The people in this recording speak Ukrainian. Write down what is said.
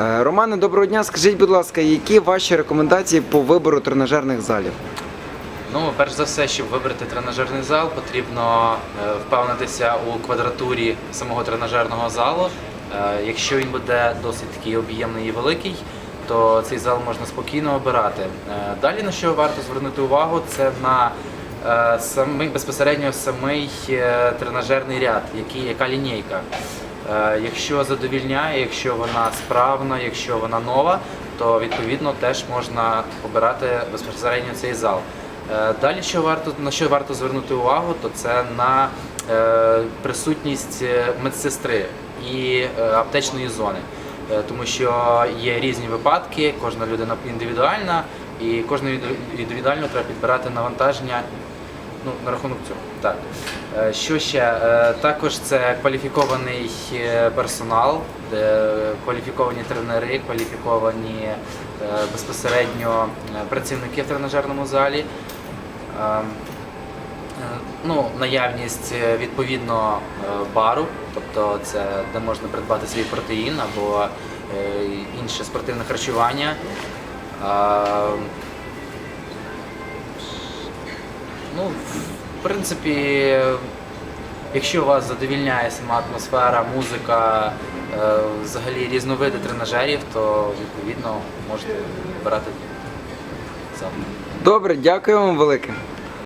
Е, Романе, доброго дня. Скажіть, будь ласка, які ваші рекомендації по вибору тренажерних залів? Ну, перш за все, щоб вибрати тренажерний зал, потрібно е, впевнитися у квадратурі самого тренажерного залу. Е, Якщо він буде досить такий об'ємний і великий, то цей зал можна спокійно обирати. Далі на що варто звернути увагу, це на самий безпосередньо самий тренажерний ряд, який, яка лінійка. Е, Якщо задовільняє, якщо вона справна, якщо вона нова, то відповідно теж можна обирати безпосередньо цей зал. Е, Далі, що варто на що варто звернути увагу, то це на е, присутність медсестри і аптечної зони, тому що є різні випадки, кожна людина індивідуальна, і кожну індивідуально треба підбирати навантаження Ну, на рахунок цього. Так. Е, Що ще? Е, Також це кваліфікований е, персонал, кваліфіковані тренери, кваліфіковані безпосередньо працівники в тренажерному залі. Е, е, Ну, наявність відповідно бару, тобто це де можна придбати свій протеїн або інше спортивне харчування. Ну, в принципі, якщо вас задовільняє сама атмосфера, музика, е, взагалі різновиди тренажерів, то відповідно можете брати сам. Добре, дякую вам велике.